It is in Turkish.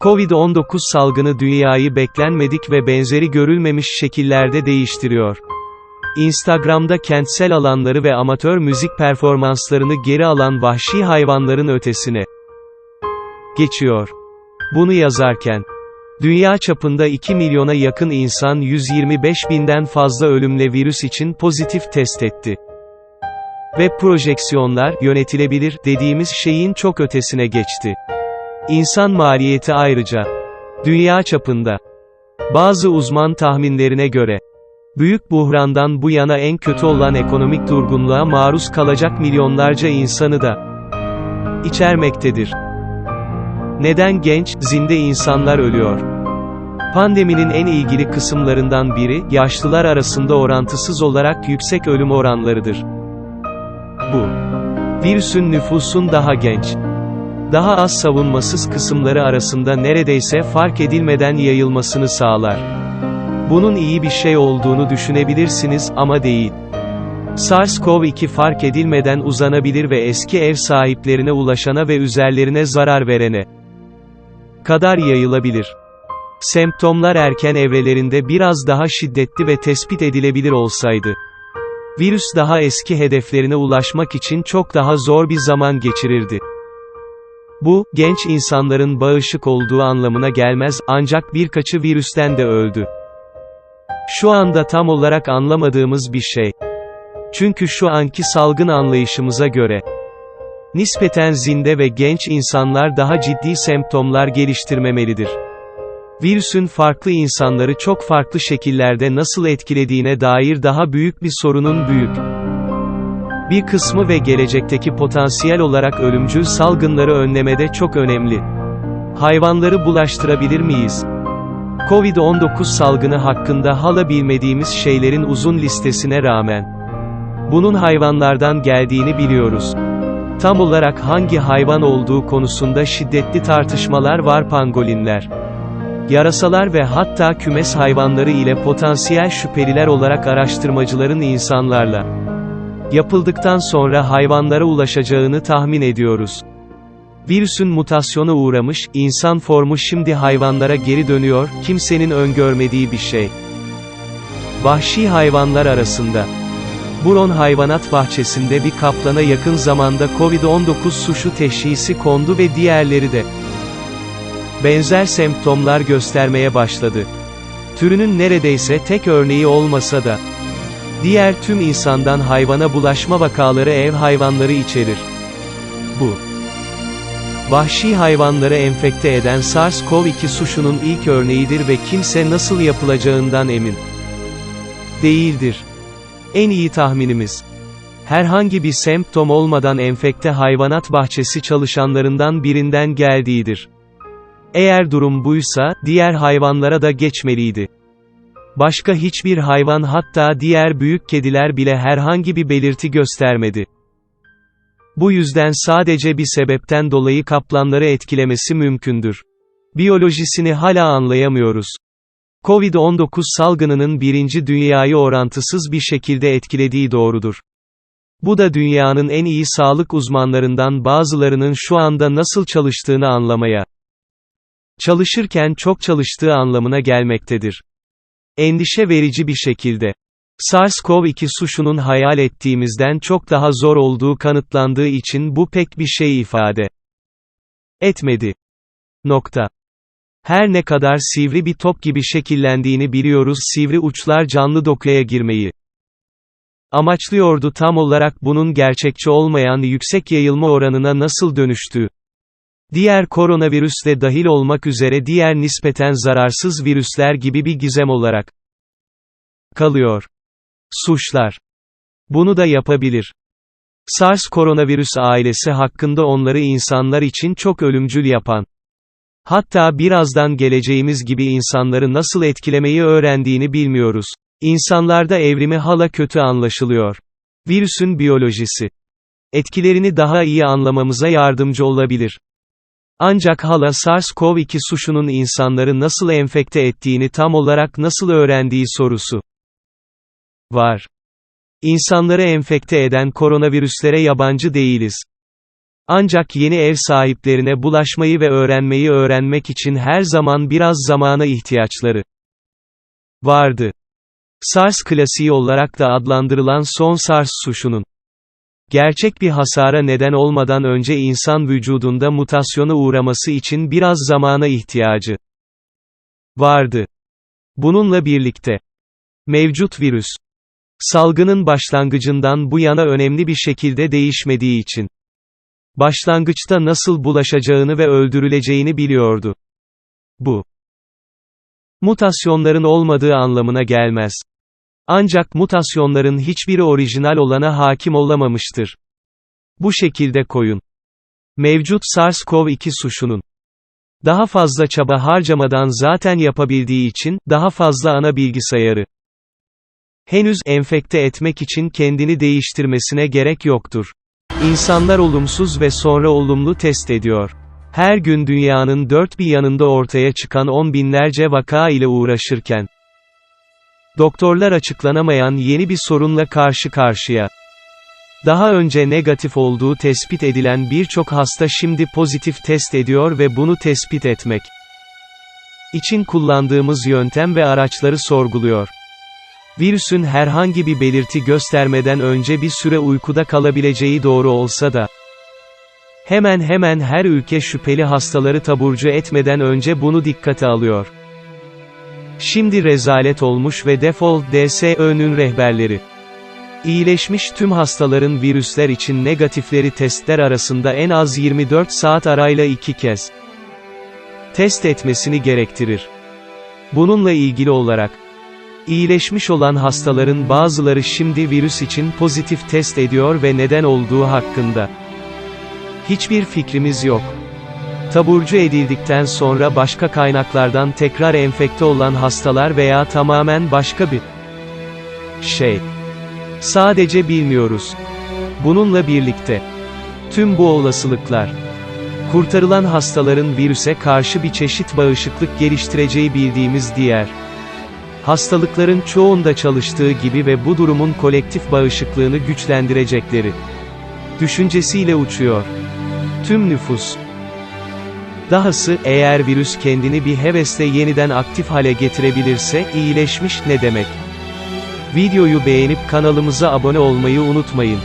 Covid-19 salgını dünyayı beklenmedik ve benzeri görülmemiş şekillerde değiştiriyor. Instagram'da kentsel alanları ve amatör müzik performanslarını geri alan vahşi hayvanların ötesine geçiyor. Bunu yazarken, dünya çapında 2 milyona yakın insan 125 binden fazla ölümle virüs için pozitif test etti. Ve projeksiyonlar, yönetilebilir, dediğimiz şeyin çok ötesine geçti. İnsan maliyeti ayrıca, dünya çapında, bazı uzman tahminlerine göre, büyük buhrandan bu yana en kötü olan ekonomik durgunluğa maruz kalacak milyonlarca insanı da içermektedir. Neden genç, zinde insanlar ölüyor? Pandeminin en ilgili kısımlarından biri, yaşlılar arasında orantısız olarak yüksek ölüm oranlarıdır. Bu, virüsün nüfusun daha genç, daha az savunmasız kısımları arasında neredeyse fark edilmeden yayılmasını sağlar. Bunun iyi bir şey olduğunu düşünebilirsiniz ama değil. SARS-CoV-2 fark edilmeden uzanabilir ve eski ev sahiplerine ulaşana ve üzerlerine zarar verene kadar yayılabilir. Semptomlar erken evrelerinde biraz daha şiddetli ve tespit edilebilir olsaydı, virüs daha eski hedeflerine ulaşmak için çok daha zor bir zaman geçirirdi. Bu, genç insanların bağışık olduğu anlamına gelmez, ancak birkaçı virüsten de öldü. Şu anda tam olarak anlamadığımız bir şey. Çünkü şu anki salgın anlayışımıza göre, nispeten zinde ve genç insanlar daha ciddi semptomlar geliştirmemelidir. Virüsün farklı insanları çok farklı şekillerde nasıl etkilediğine dair daha büyük bir sorunun büyük bir kısmı ve gelecekteki potansiyel olarak ölümcül salgınları önlemede çok önemli. Hayvanları bulaştırabilir miyiz? Covid-19 salgını hakkında hala bilmediğimiz şeylerin uzun listesine rağmen, bunun hayvanlardan geldiğini biliyoruz. Tam olarak hangi hayvan olduğu konusunda şiddetli tartışmalar var pangolinler. Yarasalar ve hatta kümes hayvanları ile potansiyel şüpheliler olarak araştırmacıların insanlarla yapıldıktan sonra hayvanlara ulaşacağını tahmin ediyoruz. Virüsün mutasyona uğramış, insan formu şimdi hayvanlara geri dönüyor, kimsenin öngörmediği bir şey. Vahşi hayvanlar arasında. Buron Hayvanat Bahçesi'nde bir kaplana yakın zamanda Covid-19 suçu teşhisi kondu ve diğerleri de benzer semptomlar göstermeye başladı. Türünün neredeyse tek örneği olmasa da, diğer tüm insandan hayvana bulaşma vakaları ev hayvanları içerir. Bu, vahşi hayvanları enfekte eden SARS-CoV-2 suçunun ilk örneğidir ve kimse nasıl yapılacağından emin değildir. En iyi tahminimiz, herhangi bir semptom olmadan enfekte hayvanat bahçesi çalışanlarından birinden geldiğidir. Eğer durum buysa, diğer hayvanlara da geçmeliydi. Başka hiçbir hayvan hatta diğer büyük kediler bile herhangi bir belirti göstermedi. Bu yüzden sadece bir sebepten dolayı kaplanları etkilemesi mümkündür. Biyolojisini hala anlayamıyoruz. Covid-19 salgınının birinci dünyayı orantısız bir şekilde etkilediği doğrudur. Bu da dünyanın en iyi sağlık uzmanlarından bazılarının şu anda nasıl çalıştığını anlamaya çalışırken çok çalıştığı anlamına gelmektedir. Endişe verici bir şekilde. SARS-CoV-2 suçunun hayal ettiğimizden çok daha zor olduğu kanıtlandığı için bu pek bir şey ifade etmedi. Nokta. Her ne kadar sivri bir top gibi şekillendiğini biliyoruz sivri uçlar canlı dokuya girmeyi amaçlıyordu tam olarak bunun gerçekçi olmayan yüksek yayılma oranına nasıl dönüştüğü. Diğer koronavirüsle dahil olmak üzere diğer nispeten zararsız virüsler gibi bir gizem olarak kalıyor. Suçlar. Bunu da yapabilir. SARS koronavirüs ailesi hakkında onları insanlar için çok ölümcül yapan, hatta birazdan geleceğimiz gibi insanları nasıl etkilemeyi öğrendiğini bilmiyoruz. İnsanlarda evrimi hala kötü anlaşılıyor. Virüsün biyolojisi. Etkilerini daha iyi anlamamıza yardımcı olabilir. Ancak hala SARS-CoV-2 suçunun insanları nasıl enfekte ettiğini tam olarak nasıl öğrendiği sorusu var. İnsanları enfekte eden koronavirüslere yabancı değiliz. Ancak yeni ev sahiplerine bulaşmayı ve öğrenmeyi öğrenmek için her zaman biraz zamana ihtiyaçları vardı. SARS klasiği olarak da adlandırılan son SARS suşunun gerçek bir hasara neden olmadan önce insan vücudunda mutasyona uğraması için biraz zamana ihtiyacı vardı. Bununla birlikte mevcut virüs salgının başlangıcından bu yana önemli bir şekilde değişmediği için başlangıçta nasıl bulaşacağını ve öldürüleceğini biliyordu. Bu mutasyonların olmadığı anlamına gelmez. Ancak mutasyonların hiçbiri orijinal olana hakim olamamıştır. Bu şekilde koyun. Mevcut SARS-CoV-2 suşunun daha fazla çaba harcamadan zaten yapabildiği için, daha fazla ana bilgisayarı henüz enfekte etmek için kendini değiştirmesine gerek yoktur. İnsanlar olumsuz ve sonra olumlu test ediyor. Her gün dünyanın dört bir yanında ortaya çıkan on binlerce vaka ile uğraşırken, doktorlar açıklanamayan yeni bir sorunla karşı karşıya. Daha önce negatif olduğu tespit edilen birçok hasta şimdi pozitif test ediyor ve bunu tespit etmek için kullandığımız yöntem ve araçları sorguluyor. Virüsün herhangi bir belirti göstermeden önce bir süre uykuda kalabileceği doğru olsa da, hemen hemen her ülke şüpheli hastaları taburcu etmeden önce bunu dikkate alıyor. Şimdi rezalet olmuş ve default DSÖ'nün rehberleri. İyileşmiş tüm hastaların virüsler için negatifleri testler arasında en az 24 saat arayla iki kez test etmesini gerektirir. Bununla ilgili olarak, İyileşmiş olan hastaların bazıları şimdi virüs için pozitif test ediyor ve neden olduğu hakkında hiçbir fikrimiz yok. Taburcu edildikten sonra başka kaynaklardan tekrar enfekte olan hastalar veya tamamen başka bir şey. Sadece bilmiyoruz. Bununla birlikte tüm bu olasılıklar kurtarılan hastaların virüse karşı bir çeşit bağışıklık geliştireceği bildiğimiz diğer hastalıkların çoğunda çalıştığı gibi ve bu durumun kolektif bağışıklığını güçlendirecekleri düşüncesiyle uçuyor. Tüm nüfus. Dahası, eğer virüs kendini bir hevesle yeniden aktif hale getirebilirse, iyileşmiş ne demek? Videoyu beğenip kanalımıza abone olmayı unutmayın.